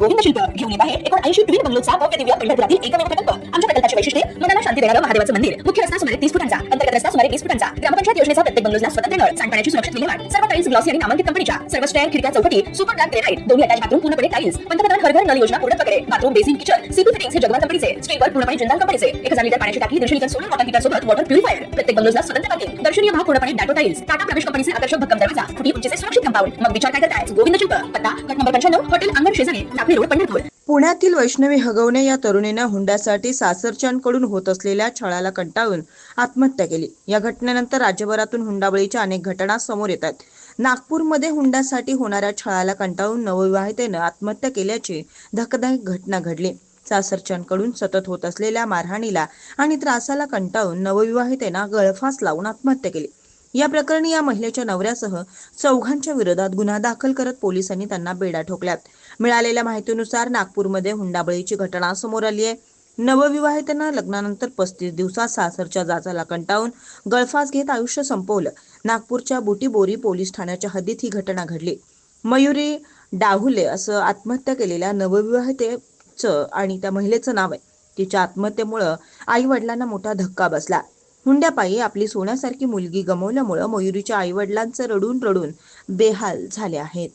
गोविंद शिल्प घेऊन येत आहे. एकोण ऐंशी ट्विन बंगलोचा भव्य दिव्य पंढरपुरातील एकमेव प्रकल्प. आमच्या प्रकल्पाची वैशिष्ट्ये मनाला शांती देणारं महादेवाचं मंदिर. मुख्य रस्ता सुमारे तीस फुटांचा अंतर्गत रस्ता सुमारे वीस फुटांचा. ग्रामपंचायत योजनेचा प्रत्येक बंगलोजला स्वतंत्र नळ सांडपाण्याची सुरक्षित विल्हेवाट. सर्व टाईल्स ग्लॉसी आणि नामांकित कंपनीच्या सर्व स्टँड खिडक्या चौकटी सुपर ग्रांड ग्रेनाइट दोन्ही अटॅच बाथरूम पूर्णपणे टाईल्स पंतप्रधान हर घर नल योजना पूर्ण प्रकारे bathroom basin kitchen CP fittings हे जगवा कंपनीचे. स्टीलवर पूर्णपणे जिंदाल कंपनीचे. एक हजार लिटर पाण्याची टाकी दीडशे लिटर सोलर वॉटर हीटर सोबत वॉटर प्युरिफायर प्रत्येक बंगलोजला स्वतंत्र पार्किंग दर्शनीय भाग पूर्णपणे डाटो टाईल्स टाटा प्रवेश कंपनीचे आकर्षक भक्कम दरवाजा. फुटी उंचीचे सुरक्षित कंपाऊंड मग विचार काय करताय? गोविंद शिल्प पत्ता गट नंबर पंच्याण्णव हॉटेल अंगण शेजारी टाकळी रोड पंढरपूर. पुण्यातील वैष्णवी हगवणे या तरुणीनं हुंड्यासाठी सासरच्यांकडून होत असलेल्या छळाला कंटाळून आत्महत्या केली. या घटनेनंतर राज्यभरातून हुंडाबळीच्या अनेक घटना समोर येतात नागपूरमध्ये हुंड्यासाठी होणाऱ्या छळाला कंटाळून नवविवाहितेनं आत्महत्या केल्याची धक्कादायक घटना घडली. सासरच्यांकडून सतत होत असलेल्या मारहाणीला आणि त्रासाला कंटाळून नवविवाहितेनं गळफास लावून आत्महत्या केली. या प्रकरणी या महिलेच्या नवऱ्यासह चौघांच्या विरोधात गुन्हा दाखल करत पोलिसांनी त्यांना बेडा ठोकल्यात. मिळालेल्या माहितीनुसार नागपूरमध्ये हुंडाबळीची घटना समोर आली आहे. नवविवाहितांना लग्नानंतर पस्तीस दिवसात सासरच्या जाचाला कंटाळून गळफास घेत आयुष्य संपवलं. नागपूरच्या बुटीबोरी पोलीस ठाण्याच्या हद्दीत ही घटना घडली. मयुरी डाहुले असं आत्महत्या केलेल्या नवविवाहितेचं आणि त्या महिलेचं नाव आहे. तिच्या आत्महत्येमुळं आई वडिलांना मोठा धक्का बसला. हुंड्यापायी आपली सोन्यासारखी मुलगी गमवल्यामुळं मयुरीच्या आई वडिलांचं रडून रडून बेहाल झाले आहेत.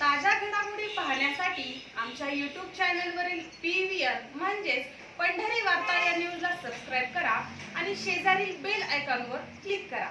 ताज्या घडामोडी पाहण्यासाठी आमच्या यूट्यूब चॅनलवरील पी व्ही आर म्हणजेच पंढरी वार्ता या न्यूजला सबस्क्राईब करा आणि शेजारील बेल आयकॉनवर क्लिक करा.